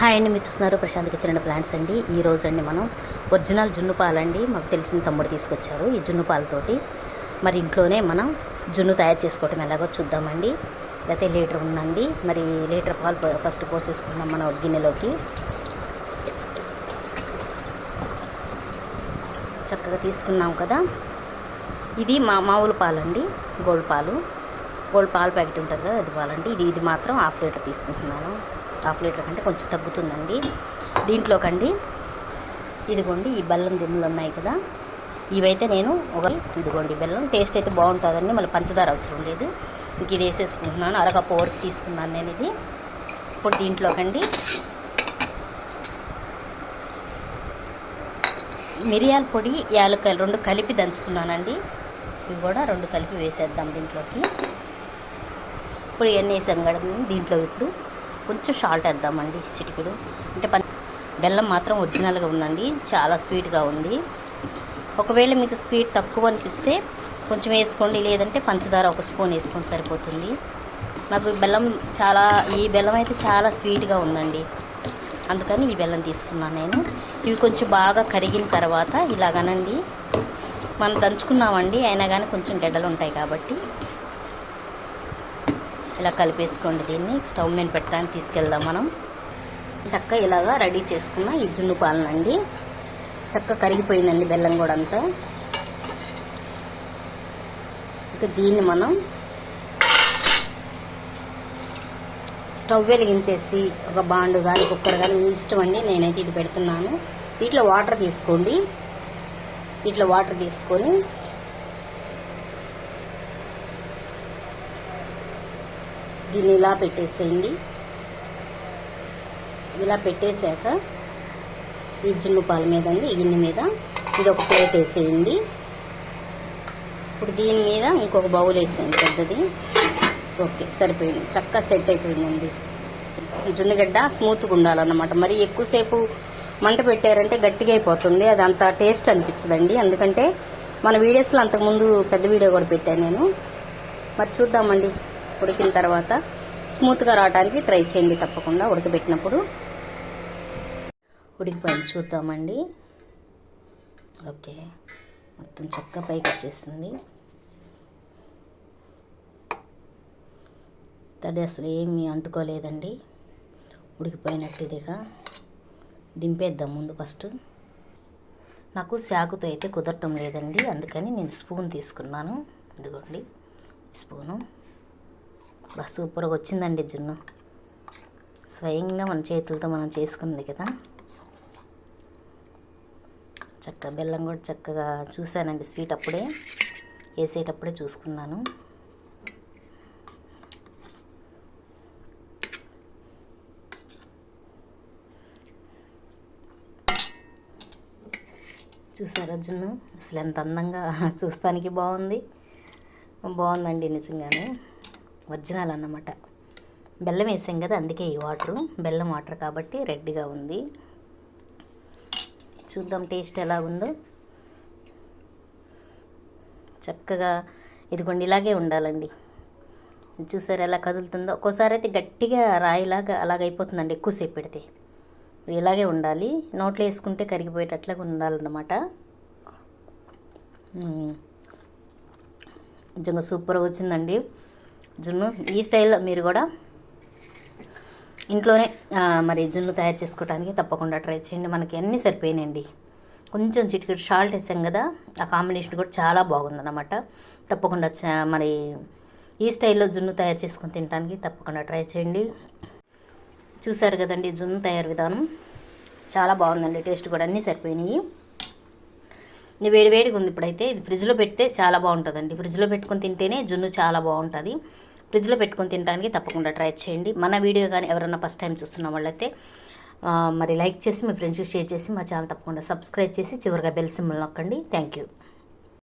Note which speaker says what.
Speaker 1: Hi అండి మీరు చూస్తున్నారు ప్రశాంత్ కిచెన్ ప్లాంట్స్ అండి. ఈ రోజు అండి మనం ఒరిజినల్ జున్ను పాలండి మాకు తెలిసిన తమ్ముడు తీసుకొచ్చారు ఈ జున్ను పాలతోటి. మరి ఇంట్లోనే మనం జున్ను తయారు చేసుకోవటం ఎలాగో చూద్దామండి. లేకపోతే లీటర్ ఉందండి. మరి లీటర్ పాలు ఫస్ట్ పోసేసుకుందాం మనం గిన్నెలోకి. చక్కగా తీసుకున్నాం కదా. ఇది మా మామూలు పాలండి గోల్డ్ పాలు. గోల్డ్ పాలు ప్యాకెట్ ఉంటుంది కదా అది పాలండి. ఇది ఇది మాత్రం హాఫ్ లీటర్ తీసుకుంటున్నాను. హాఫ్ లీటర్ కంటే కొంచెం తగ్గుతుందండి. దీంట్లోకండి ఇదిగోండి ఈ బెల్లం దిమ్ములు ఉన్నాయి కదా. ఇవైతే నేను ఒక ఇదిగోండి బెల్లం టేస్ట్ అయితే బాగుంటుందండి. మళ్ళీ పంచదార అవసరం లేదు. ఇంక ఇది వేసేసుకుంటున్నాను. అరకప్పు వరకు తీసుకున్నాను నేను ఇది. ఇప్పుడు దీంట్లోకండి మిరియాల పొడి యాలక్కాయలు రెండు కలిపి దంచుకున్నానండి. ఇవి కూడా రెండు కలిపి వేసేద్దాం దీంట్లోకి. ఇప్పుడు ఇవన్నీ వేసాం కదా దీంట్లో ఇప్పుడు. కొంచెం సాల్ట్ వేద్దామండి చిటికెడు. అంటే పం బెల్లం మాత్రం ఒరిజినల్గా ఉందండి. చాలా స్వీట్గా ఉంది. ఒకవేళ మీకు స్వీట్ తక్కువ అనిపిస్తే కొంచెం వేసుకోండి. లేదంటే పంచదార ఒక స్పూన్ వేసుకొని సరిపోతుంది. నాకు బెల్లం చాలా ఈ బెల్లం అయితే చాలా స్వీట్గా ఉందండి. అందుకని ఈ బెల్లం తీసుకున్నాను నేను. ఇవి కొంచెం బాగా కరిగిన తర్వాత ఇలాగనండి. మనం దంచుకున్నామండి అయినా కానీ కొంచెం గడ్డలు ఉంటాయి కాబట్టి. ఇలా కలిపేసుకోండి దీన్ని. స్టవ్ మీద పెట్టడానికి తీసుకెళ్దాం మనం. చక్క ఇలాగా రెడీ చేసుకున్న ఈ జున్ను పాలనండి. చక్క కరిగిపోయిందండి బెల్లం కూడా అంతా. ఇక దీన్ని మనం స్టవ్ వెలిగించేసి ఒక బాండు కానీ కుక్కర్ కానీ మీ ఇష్టం అండి నేనైతే ఇది పెడుతున్నాను. దీంట్లో వాటర్ తీసుకోండి. దీంట్లో వాటర్ తీసుకొని దీన్ని ఇలా పెట్టేసేయండి. ఇలా పెట్టేశాక ఈ జున్ను పాల మీద అండి ఈ గిన్నె మీద ఇది ఒక ప్లేట్ వేసేయండి. ఇప్పుడు దీని మీద ఇంకొక బౌల్ వేసేయండి పెద్దది. ఓకే సరిపోయింది. చక్కగా సెట్ అయిపోయిందండి. జున్నుగడ్డ స్మూత్గా ఉండాలన్నమాట. మరి ఎక్కువసేపు మంట పెట్టారంటే గట్టిగా అయిపోతుంది. అది అంత టేస్ట్ అనిపించదండి. ఎందుకంటే మన వీడియోస్లో అంతకుముందు పెద్ద వీడియో కూడా పెట్టాను నేను. మరి చూద్దామండి. ఉడికిన తర్వాత స్మూత్గా రావడానికి ట్రై చేయండి తప్పకుండా ఉడకబెట్టినప్పుడు. ఉడికిపోయింది చూద్దామండి. ఓకే. మొత్తం చక్క పైకి వచ్చేసింది. తడి అసలు ఏమీ అంటుకోలేదండి. ఉడికిపోయినట్టు ఇదిగా. దింపేద్దాం ముందు ఫస్ట్. నాకు శాకుతో అయితే కుదరటం లేదండి. అందుకని నేను స్పూన్ తీసుకున్నాను. ఇదిగోండి స్పూను. బాగా సూపర్గా వచ్చిందండి జున్ను. స్వయంగా మన చేతులతో మనం చేసుకుంది కదా. చక్క బెల్లం కూడా చక్కగా చూశానండి స్వీట్ అప్పుడే. వేసేటప్పుడే చూసుకున్నాను. చూసారా జున్ను? అసలు ఎంత అందంగా చూస్తానికి బాగుంది. బాగుందండి నిజంగానే. వజ్రాలు అన్నమాట బెల్లం వేసాం కదా అందుకే ఈ వాటరు. బెల్లం వాటర్ కాబట్టి రెడ్గా ఉంది. చూద్దాం టేస్ట్ ఎలా ఉందో. చక్కగా ఇదిగోండి ఇలాగే ఉండాలండి. చూసారు ఎలా కదులుతుందో? ఒక్కోసారి అయితే గట్టిగా రాయిలాగా అలాగైపోతుందండి ఎక్కువసేపు పెడితే. ఇలాగే ఉండాలి. నోట్లో వేసుకుంటే కరిగిపోయేటట్లుగా ఉండాలన్నమాట. నిజంగా సూపర్గా వచ్చిందండి. జున్ను. ఈ స్టైల్లో మీరు కూడా ఇంట్లోనే మరి జున్ను తయారు చేసుకోవడానికి తప్పకుండా ట్రై చేయండి. మనకి అన్నీ సరిపోయినాయండి. కొంచెం చిటికెట్ షాల్ట్ వేసాం కదా ఆ కాంబినేషన్ కూడా చాలా బాగుందన్నమాట. తప్పకుండా చ- మరి ఈ స్టైల్లో జున్ను తయారు చేసుకొని తినడానికి తప్పకుండా ట్రై చేయండి. చూసారు కదండి జున్ను తయారు విధానం? చాలా బాగుందండి టేస్ట్ కూడా అన్నీ సరిపోయినాయి. ఇది వేడి వేడిగా ఉంది ఇప్పుడైతే. ఇది ఫ్రిడ్జ్లో పెడితే చాలా బాగుంటుందండి. ఫ్రిడ్జ్లో పెట్టుకొని తింటేనే జున్ను చాలా బాగుంటుంది. ఫ్రిడ్జ్లో పెట్టుకొని తినడానికి తప్పకుండా ట్రై చేయండి. మన వీడియో కానీ ఎవరైనా ఫస్ట్ టైం చూస్తున్న వాళ్ళైతే మరి లైక్ చేసి మీ ఫ్రెండ్స్కి షేర్ చేసి మా ఛానల్ తప్పకుండా సబ్స్క్రైబ్ చేసి చివరిగా బెల్ సింబల్ నొక్కండి. Thank you.